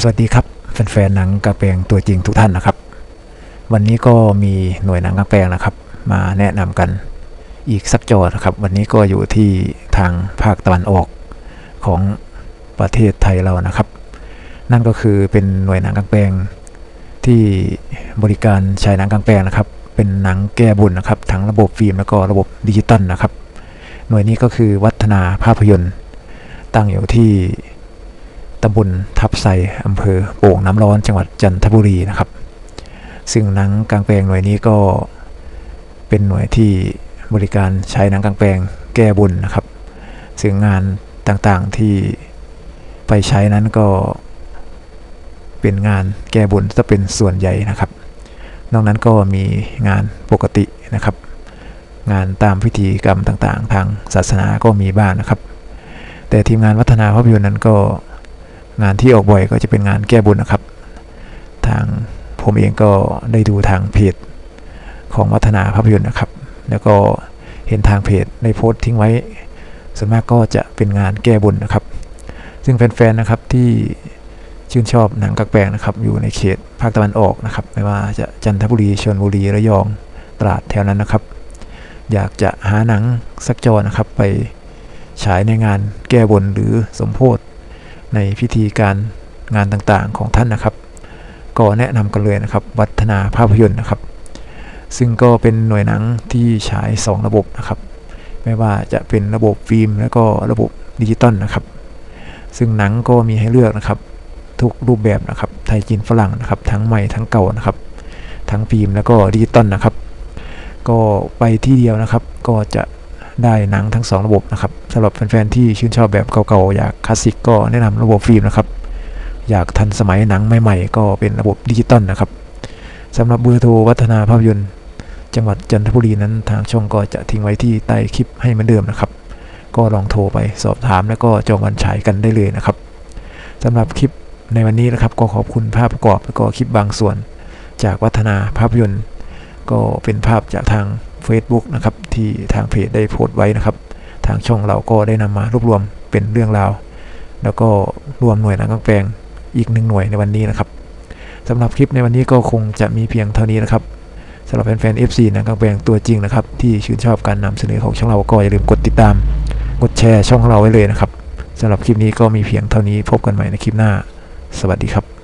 สวัสดีครับแฟนๆหนังกระแปลงตัวจริงทุกท่านนะครับ วันนี้ก็มีหน่วยหนังกระแปลงนะครับ มาแนะนำกันอีกสักจอนะครับ วันนี้ก็อยู่ที่ทางภาคตะวันออกของประเทศไทยเรานะครับ นั่นก็คือเป็นหน่วยหนังกลางแปลงที่บริการฉายหนังกลางแปลงนะครับ เป็นหนังแก้บุญนะครับทั้งระบบฟิล์มแล้วก็ระบบดิจิตอลนะครับ หน่วยนี้ก็คือวัฒนาภาพยนตร์ ตั้งอยู่ที่ตำบลทับไซอำเภอโป่งน้ำร้อนจังหวัดจันทบุรีนะครับ ซึ่งหนังกลางแปลงหน่วยนี้ก็เป็นหน่วยที่บริการใช้หนังกลางแปลงแก้บุญนะครับ ซึ่งงานต่างๆที่ไปใช้นั้นก็เป็นงานแก้บุญจะเป็นส่วนใหญ่นะครับ นอกนั้นก็มีงานปกตินะครับ งานตามพิธีกรรมต่างๆ ทางศาสนาก็มีบ้างนะครับ แต่ทีมงานวัฒนาภาพยนตร์นั้นก็งานที่ออกบ่อยก็จะเป็นงานแก้บุญนะครับ ทางผมเองก็ได้ดูทางเพจของวัฒนาภาพยนตร์นะครับ แล้วก็เห็นทางเพจในโพสต์ทิ้งไว้ ส่วนมากก็จะเป็นงานแก้บุญนะครับ ซึ่งแฟนๆนะครับที่ชื่นชอบหนังกักแปลงนะครับ อยู่ในเขตภาคตะวันออกนะครับ ไม่ว่าจะจันทบุรีชลบุรีระยองตราดแถวนั้นนะครับ อยากจะหาหนังสักจอนะครับ ไปฉายในงานแก้บนหรือสมโพธิในพิธีการงานต่างๆของท่านนะครับ ก็แนะนำกันเลยนะครับ วัฒนาภาพยนตร์นะครับ ซึ่งก็เป็นหน่วยหนังที่ฉาย 2 ระบบนะครับ ไม่ว่าจะเป็นระบบฟิล์ม แล้วก็ระบบดิจิตอลนะครับ ซึ่งหนังก็มีให้เลือกนะครับ ทุกรูปแบบนะครับ ไทยจีนฝรั่งนะครับ ทั้งใหม่ทั้งเก่านะครับ ทั้งฟิล์มแล้วก็ดิจิตอลนะครับ ก็ไปที่เดียวนะครับ ก็จะได้หนังทั้ง 2 ระบบนะครับสำหรับแฟนๆที่ชื่นชอบแบบเก่าๆอยากคลาสสิกก็แนะนำระบบฟิล์มนะครับ อยากทันสมัยหนังใหม่ๆ ก็เป็นระบบดิจิตอลนะครับสำหรับเบอร์โทรวัฒนาภาพยนตร์ จังหวัดจันทบุรีนั้นทางช่องก็จะทิ้งไว้ที่ใต้คลิปให้เหมือนเดิมนะครับ ก็ลองโทรไปสอบถามแล้วก็จองวันฉายกันได้เลยนะครับสำหรับคลิปในวันนี้นะครับก็ขอบคุณภาพประกอบแล้วก็คลิปบางส่วน จากวัฒนาภาพยนตร์ ก็เป็นภาพจากทาง Facebook นะครับที่ทางเพจได้โพสต์ไว้นะครับ ทางช่องเราก็ได้นำมารวบรวมเป็นเรื่องราว แล้วก็รวมหน่วยหนังกางแปลงอีกหนึ่งหน่วยในวันนี้นะครับสำหรับคลิปในวันนี้ก็คงจะมีเพียงเท่านี้นะครับสำหรับแฟนๆ FC หนังกางแปลงตัวจริงนะครับ ที่ชื่นชอบการนำเสนอของช่องเราก็อย่าลืมกดติดตาม กดแชร์ช่องของเราไว้เลยนะครับสำหรับคลิปนี้ก็มีเพียงเท่านี้พบกันใหม่ในคลิปหน้า สวัสดีครับ